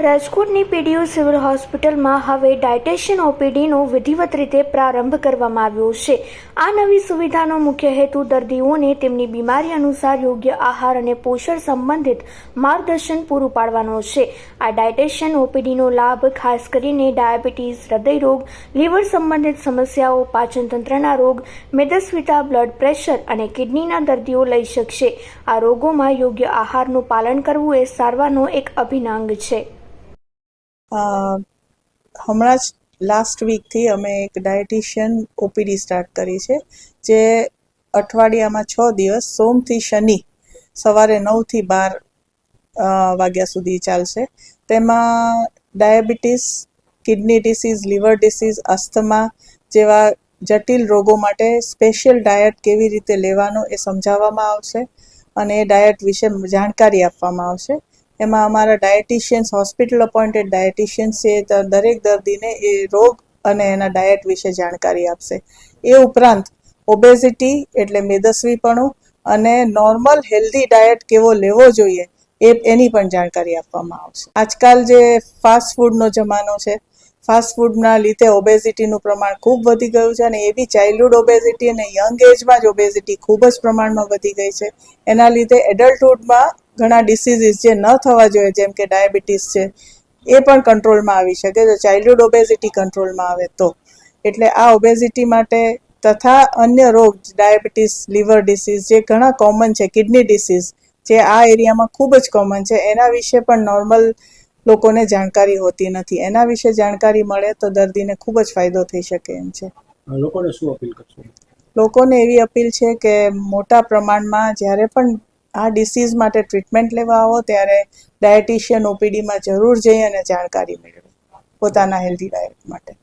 રાજકોટની PDU civil હોસ્પિટલમાં હવે ડાયટેશિયન ઓપીડીનો વિધિવત રીતે પ્રારંભ કરવામાં આવ્યો છે. આ નવી સુવિધાનો મુખ્ય હેતુ દર્દીઓને તેમની બીમારી અનુસાર યોગ્ય આહાર અને પોષણ સંબંધિત માર્ગદર્શન પૂરું પાડવાનો છે. આ ડાયટેશિયન ઓપીડીનો લાભ ખાસ કરીને ડાયાબિટીસ, હૃદયરોગ, લીવર સંબંધિત સમસ્યાઓ, પાચનતંત્રના રોગ, મેદસ્વિતા, બ્લડ પ્રેશર અને કિડનીના દર્દીઓ લઈ શકશે. આ રોગોમાં યોગ્ય આહારનું પાલન કરવું એ સારવારનો એક અભિન્ન અંગ છે. હમણાં જ લાસ્ટ વીકથી અમે એક ડાયટિશિયન ઓપીડી સ્ટાર્ટ કરી છે, જે અઠવાડિયામાં છ દિવસ સોમથી શનિ, સવારે નવથી બાર વાગ્યા સુધી ચાલશે. તેમાં diabetes kidney disease liver disease asthma જેવા જટિલ રોગો માટે સ્પેશિયલ ડાયટ કેવી રીતે લેવાનો એ સમજાવવામાં આવશે અને એ ડાયટ વિશે જાણકારી આપવામાં આવશે. એમાં અમારા ડાયટિશિયન્સ હોસ્પિટલ અપોઇન્ટેડ ડાયટિશિયન્સ છે દરેક દર્દીને એ રોગ અને એના ડાયટ વિશે જાણકારી આપશે. એ ઉપરાંત ઓબેઝિટી એટલે મેદસ્વીપણું અને નોર્મલ હેલ્ધી ડાયટ કેવો લેવો જોઈએ એ એની પણ જાણકારી આપવામાં આવશે. આજકાલ જે ફાસ્ટ ફૂડનો જમાનો છે ફાસ્ટ ફૂડના લીધે ઓબેઝિટીનું પ્રમાણ ખૂબ વધી ગયું છે અને એ બી ચાઇલ્ડહુડ ઓબેસિટી અને યંગ એજમાં જ ઓબેસિટી ખૂબ જ પ્રમાણમાં વધી ગઈ છે. એના લીધે એડલ્ટહુડમાં ઘણા ડિસીઝીસ જે ન થવા જોઈએ જેમ કે ડાયાબિટીસ છે એ પણ કંટ્રોલમાં આવી શકે જો ચાઇલ્ડહુડ ઓબેઝિટી કંટ્રોલમાં આવે તો. એટલે આ ઓબેઝિટી માટે તથા અન્ય રોગ ડાયાબિટીસ લીવર ડિસીઝ જે ઘણા કોમન છે કિડની ડિસીઝ જે આ એરિયામાં ખૂબ જ કોમન છે એના વિશે પણ નોર્મલ લોકોને જાણકારી હોતી નથી. એના વિશે જાણકારી મળે તો દર્દીને ખૂબ જ ફાયદો થઈ શકે એમ છે. લોકોને શું અપીલ કરશો? લોકોને એવી અપીલ છે કે મોટા પ્રમાણમાં જ્યારે પણ આ ડિસીઝ માટે ટ્રીટમેન્ટ લેવા આવો ત્યારે ડાયટિશિયન ઓપીડીમાં જરૂર જઈ અને જાણકારી મેળવે પોતાના હેલ્ધી ડાયટ માટે.